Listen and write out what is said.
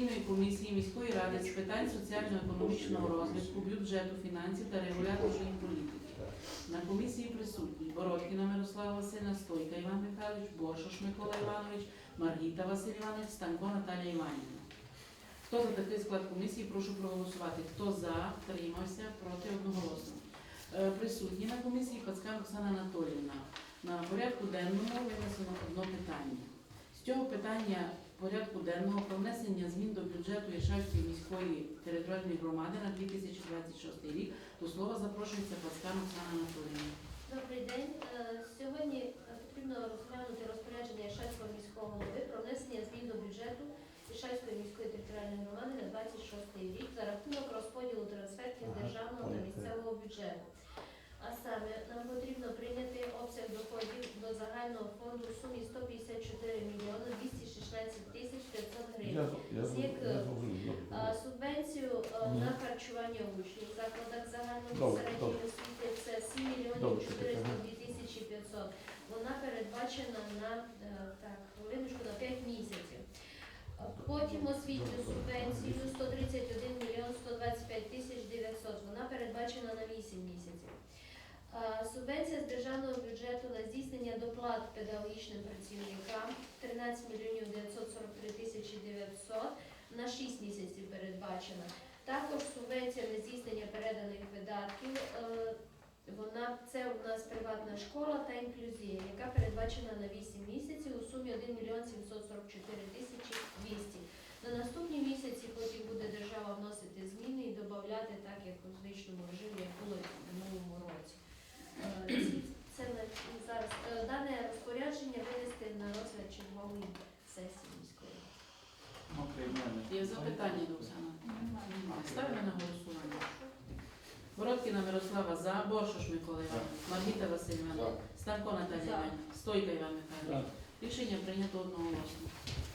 постійної комісії міської ради з питань соціально-економічного розвитку, бюджету, фінансів та регуляторної політики. На комісії присутні Бородкіна Мирослава Васильівна, Стойка Іван Михайлович, Боршош Микола Іванович, Маргіта Василь Станко Наталія Іванівна. Хто за такий склад комісії, прошу проголосувати. Хто за, втримався, проти одноголосно. Е, Присутні на комісії Пацкан Оксана Анатоліївна. На порядку денному винесено одне питання. З цього питання порядку денного про внесення змін бюджету Єшавської міської територіальної громади на 2026 рік до слова запрошується Пацкан Оксана Анатоліївна. Добрий день. Е, Сьогодні е, потрібно розглянути розпорядження Ішайського міського голови про внесення змін до бюджету Ішайської міської територіальної громади на 26 рік за рахунок розподілу трансфертів Ага, державного та місцевого бюджету. А саме нам потрібно прийняти обсяг доходів до загального фонду в сумі Я, я, З. А, Субвенцію на харчування учнів в закладах загальної Добре, середньої добре. освіти це 7 мільйонів Добре, 402 тисячі 500. Вона передбачена на е, так, хвилиночку на 5 місяців. Потім освітню субвенцію 131 мільйон 125 тисяч 900. Вона передбачена на 8 місяців. Е, Субвенція з державного бюджету на здійснення доплат педагогічним працівникам 13 мільйонів 943 тисячі 900 на 6 місяців передбачена. Також субвенція на здійснення переданих видатків. е, Вона це у нас приватна школа та інклюзія, яка передбачена на 8 місяців у сумі 1 мільйон 744 тисячі 200. На наступні місяці потім буде держава вносити зміни і додати так, як у звичному режимі, як було і в минулому році. Е, ці- Це на- зараз е, дане на розгляд чергової сесії міської. Є запитання до Оксана? Немає. Ставимо на голосування. Бородкіна Мирослава за, Боршуш Микола Іванович, Маргіта Василь Іванович, Станко Наталія. Іванівна, Стойка Іван Михайлович. Рішення прийнято одноголосно. Засідання комісії.